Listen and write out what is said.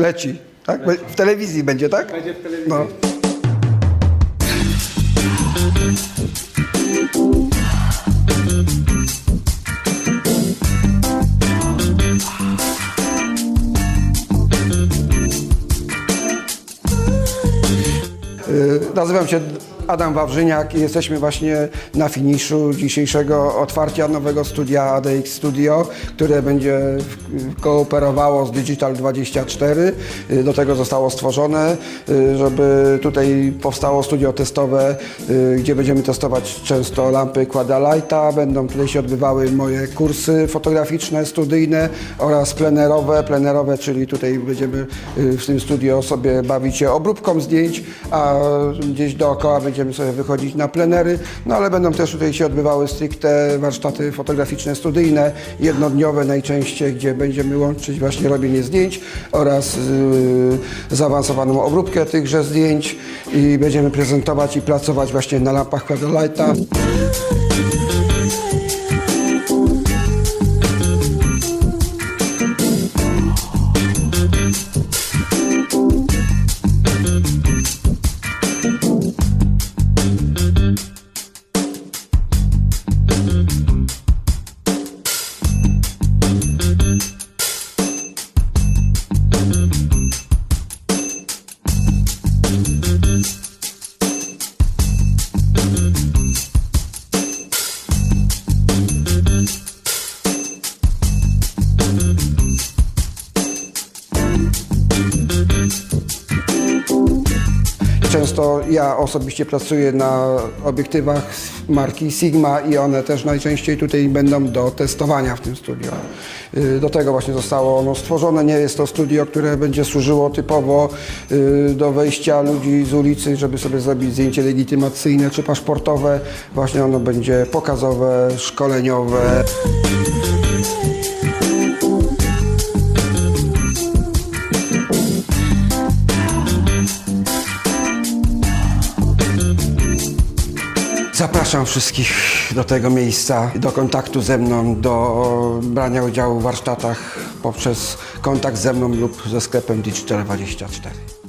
Leci, tak? W telewizji będzie, tak? Będzie w telewizji. No. Y, Nazywam się Adam Wawrzyniak i jesteśmy właśnie na finiszu dzisiejszego otwarcia nowego studia ADX Studio, które będzie kooperowało z Digital 24. Y, Do tego zostało stworzone, y, żeby tutaj powstało studio testowe, y, gdzie będziemy testować często lampy Quadalighta. Będą tutaj się odbywały moje kursy fotograficzne, studyjne oraz plenerowe. Plenerowe, czyli tutaj będziemy y, w tym studio sobie bawić się obróbką zdjęć, a gdzieś dookoła będziemy sobie wychodzić na plenery. No ale będą też tutaj się odbywały stricte warsztaty fotograficzne, studyjne, jednodniowe najczęściej, gdzie będziemy łączyć właśnie robienie zdjęć oraz y, zaawansowaną obróbkę tychże zdjęć i będziemy prezentować i pracować właśnie na lampach Thank you. Często ja osobiście pracuję na obiektywach marki Sigma i one też najczęściej tutaj będą do testowania w tym studio. Y, Do tego właśnie zostało ono stworzone. Nie jest to studio, które będzie służyło typowo y, do wejścia ludzi z ulicy, żeby sobie zrobić zdjęcie legitymacyjne czy paszportowe. Właśnie ono będzie pokazowe, szkoleniowe. Zapraszam wszystkich do tego miejsca, do kontaktu ze mną, do brania udziału w warsztatach poprzez kontakt ze mną lub ze sklepem Digital 24.